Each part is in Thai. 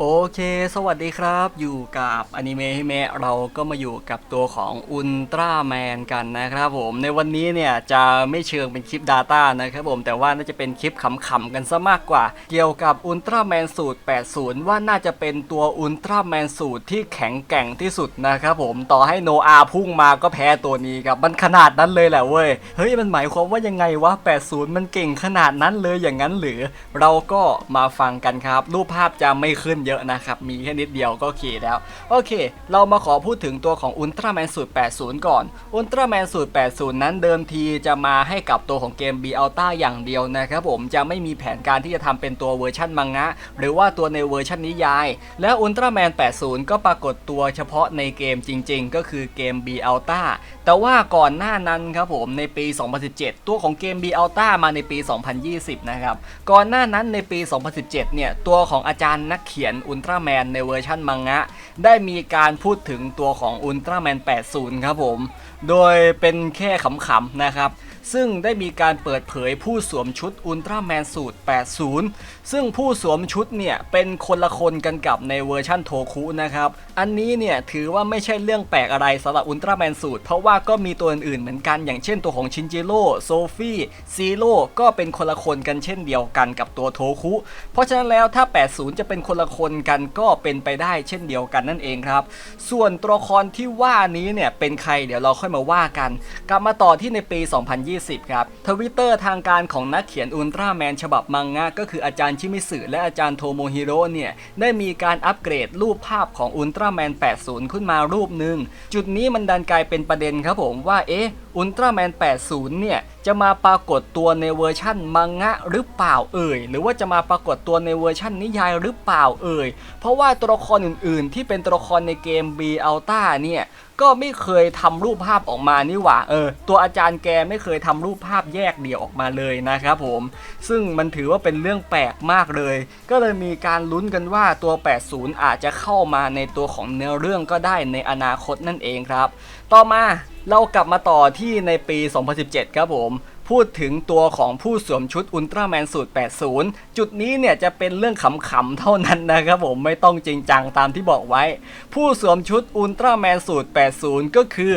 โอเค สวัสดีครับ อยู่กับอนิเมะฮิเมะเราก็มาอยู่กับตัวของอุลตร้าแมนกันนะครับผม ในวันนี้เนี่ยจะไม่เชิงเป็นคลิป Data นะครับผม แต่ว่าน่าจะเป็นคลิปขำๆกันซะมากกว่า เกี่ยวกับอุลตร้าแมนสูตร 80 ว่าน่าจะเป็นตัวอุลตร้าแมนสูตรที่แข็งแกร่งที่สุดนะครับผม ต่อให้โนอาพุ่งมาก็แพ้ตัวนี้ครับ มันขนาดนั้นเลยแหละเว้ย เฮ้ย มันหมายความว่ายังไงวะ 80 มันเก่งขนาดนั้นเลยอย่างนั้นหรือ เราก็มาฟังกันครับ รูปภาพจะไม่ขึ้นเยอะนะครับ มีแค่นิดเดียวก็โอเคแล้ว โอเค เรามาขอพูดถึงตัวของอุลตร้าแมนสูตร80 ก่อน อุลตร้าแมนสูตร80 นั้นเดิมทีจะมาให้กับตัวของเกม B Alta อย่างเดียวนะครับผมจะไม่มีแผนการที่จะทำเป็นตัวเวอร์ชันมังงะ หรือว่าตัวในเวอร์ชันนิยาย และอุลตร้าแมน80 ก็ปรากฏตัวเฉพาะในเกมจริง ๆ ก็คือเกม B Alta แต่ว่าก่อนหน้านั้นครับผมในปี 2017 ตัวของเกม B Alta มาในปี 2020 นะครับ ก่อนหน้านั้นในปี 2017 เนี่ย ตัวของอาจารย์นักเขียนอุลตร้าแมนในเวอร์ชันมังงะ ได้มีการพูดถึงตัวของอุลตร้าแมน80 ครับผม โดยเป็นแค่ขำๆนะครับ ซึ่งได้มีการเปิดเผยผู้สวมชุดอุลตร้าแมนสูตร 80 ซึ่งผู้สวมชุดเนี่ยเป็นคนละคนกันกับในเวอร์ชั่นโทคุนะครับ อันนี้เนี่ยถือว่าไม่ใช่เรื่องแปลกอะไรสำหรับอุลตร้าแมนสูตร เพราะว่าก็มีตัวอื่นๆเหมือนกันอย่างเช่นตัวของชินจิโร่โซฟี่ซีโร่ก็เป็นคนละคนกันเช่นเดียวกันกับตัวโทคุ เพราะฉะนั้นแล้วถ้า 80 จะเป็นคนละคนกันก็เป็นไปได้เช่นเดียวกันนั่นเองครับ ส่วนตัวละครที่ว่านี้เนี่ยเป็นใครเดี๋ยวเราค่อยมาว่ากัน กลับมาต่อที่ในปี 2020ครับทวิตเตอร์ทางการของนักเขียนอุลตร้าแมนฉบับมังงะก็คืออาจารย์ชิมิสึและอาจารย์โทโมฮิโร่เนี่ย ได้มีการอัปเกรดรูปภาพของอุลตร้าแมน80 ขึ้นมารูปหนึ่ง จุดนี้มันดันกลายเป็นประเด็นครับผมว่าเอ๊ะ อุลตร้าแมน 80 เนี่ย จะมาปรากฏตัวในเวอร์ชั่นมังงะหรือเปล่าเอ่ย หรือว่าจะมาปรากฏตัวในเวอร์ชั่นนิยายหรือเปล่าเอ่ย เพราะว่าตัวละครอื่นๆ ที่เป็นตัวละครในเกม B Alta เนี่ยก็ไม่เคยทำรูปภาพออกมานี่หว่า เออ ตัวอาจารย์แกไม่เคยทำรูปภาพแยกเดี่ยวออกมาเลยนะครับผม ซึ่งมันถือว่าเป็นเรื่องแปลกมากเลย ก็เลยมีการลุ้นกันว่าตัว 80 อาจจะเข้ามาในตัวของเนื้อเรื่องก็ได้ในอนาคตนั่นเองครับ ต่อมา เรากลับมาต่อที่ในปี 2017 ครับผม พูดถึงตัวของผู้สวมชุดอุลตร้าแมนสูตร 80 จุดนี้เนี่ยจะเป็นเรื่องขำๆเท่านั้นนะครับผมไม่ต้องจริงจังตามที่บอกไว้ ผู้สวมชุดอุลตร้าแมนสูตร 80 ก็คือ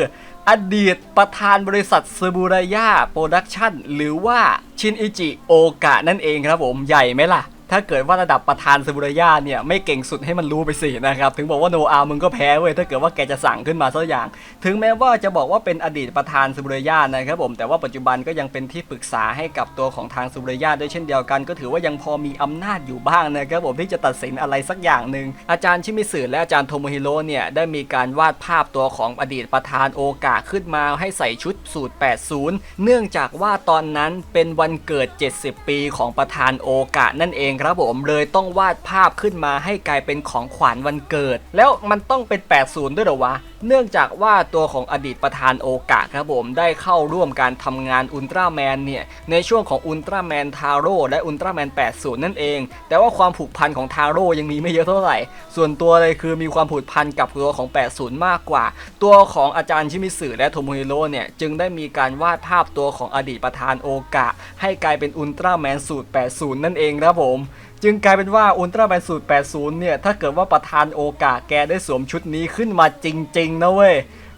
อดีตประธานบริษัทซูบูรายาโปรดักชั่นหรือว่าชินอิจิโอกะนั่นเองครับผมใหญ่ไหมล่ะ ถ้าเกิดว่าระดับประธานซูบูรายาเนี่ยไม่เก่งสุดให้มันรู้ไปสินะครับ ถึงบอกว่าโนอามึงก็แพ้เว้ยถ้าเกิดว่าแกจะสั่งขึ้นมาสักอย่าง ถึงแม้ว่าจะบอกว่าเป็นอดีตประธานซูบูรายานะครับผมแต่ว่าปัจจุบันก็ยังเป็นที่ปรึกษาให้กับตัวของทางซูบูรายาด้วยเช่นเดียวกัน ก็ถือว่ายังพอมีอำนาจอยู่บ้างนะครับผมที่จะตัดสินอะไรสักอย่างหนึ่งอาจารย์ชิมิสึและอาจารย์โทโมฮิโร่เนี่ยได้มีการวาดภาพตัวของอดีตประธานโอกะขึ้นมาให้ใส่ชุดสูตร 80 เนื่องจากว่าตอนนั้นเป็นวันเกิด 70 ปีของประธานโอกะนั่นเองครับผมเลยต้องวาดภาพขึ้นมาให้กลายเป็นของขวัญวันเกิด แล้วมันต้องเป็น 80 ด้วยเหรอวะ เนื่องจากว่าตัวของอดีตประธานโอกะครับผมได้เข้าร่วมการทำงานอุลตร้าแมนเนี่ยในช่วงของอุลตร้าแมนทาโร่และอุลตร้าแมน80 นั่นเอง แต่ว่าความผูกพันของทาโร่ยังมีไม่เยอะเท่าไหร่ ส่วนตัวเลยคือมีความผูกพันกับตัวของ 80 มากกว่า ตัวของอาจารย์ชิมิสึและโทโมฮิโร่เนี่ยจึงได้มีการวาดภาพตัวของอดีตประธานโอกะ ให้กลายเป็นอุลตร้าแมนสูตร 80 นั่นเองครับผมจึงกลายเป็นว่าอุลตร้าแมนสูตร80 เนี่ย ถ้าเกิดว่าประธานโอกาแกได้สวมชุดนี้ขึ้นมาจริง ๆ นะเว้ย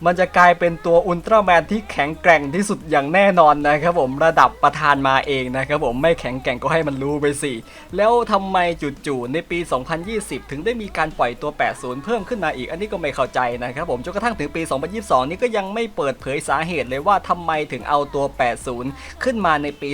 มันจะกลายเป็นตัวอุลตร้าแมนที่แข็งแกร่งที่สุดอย่างแน่นอนนะครับผมระดับประธานมาเองนะครับผมไม่แข็งแกร่งก็ให้มันรู้ไปสิ แล้วทำไมจู่ๆในปี 2020 ถึงได้มีการปล่อยตัว 80 เพิ่มขึ้นมาอีก อันนี้ก็ไม่เข้าใจนะครับผมจนกระทั่งถึงปี 2022 นี่ก็ยังไม่เปิดเผยสาเหตุเลยว่าทำไมถึงเอาตัว 80 ขึ้นมาในปี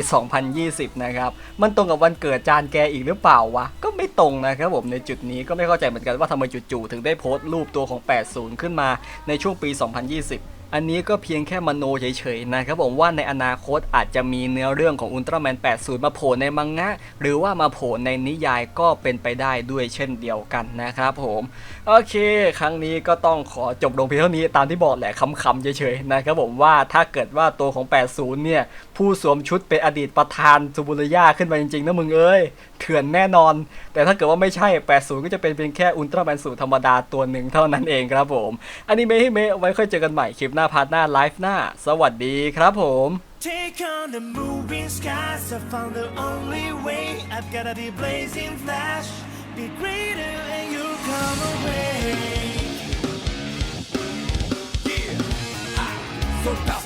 2020 นะครับมันตรงกับวันเกิดจานแกอีกหรือเปล่าวะก็ ไม่ตรงนะครับผมในจุดนี้ก็ไม่เข้าใจเหมือนกันว่าทำไมจู่ๆถึงได้โพสต์รูปตัวของ 80 ขึ้นมาในช่วงปี 2020 อันนี้ก็เพียงแค่มโนเฉยๆนะครับผมว่าในอนาคตอาจจะมีเนื้อเรื่องของอุลตร้าแมน 80 มาโผล่ในมังงะ หรือว่ามาโผล่ในนิยายก็เป็นไปได้ด้วยเช่นเดียวกันนะครับผมโอเค ครั้งนี้ก็ต้องขอจบลงเพียงเท่านี้ตามที่บอกแหละคำๆเฉยๆนะครับผมว่าถ้าเกิดว่าตัวของ 80 เนี่ย ผู้สวมชุดเป็นอดีตประธานซูบุรยาขึ้นมาจริงๆนะมึงเอ้ยเถื่อนแน่นอน แต่ถ้าเกิดว่าไม่ใช่ 80 ก็จะเป็นเพียงแค่อุลตร้าแมนสูตรธรรมดาตัวหนึ่งเท่านั้นเองครับผมอันนี้เมให้เมะไว้ค่อยเจอกันใหม่คลิปหน้าพาร์ทหน้าไลฟ์หน้า สวัสดีครับผม Take on the moving skies. I found the only way. I've gotta be blazing flash. be greater and you come away. So fast to be got the voice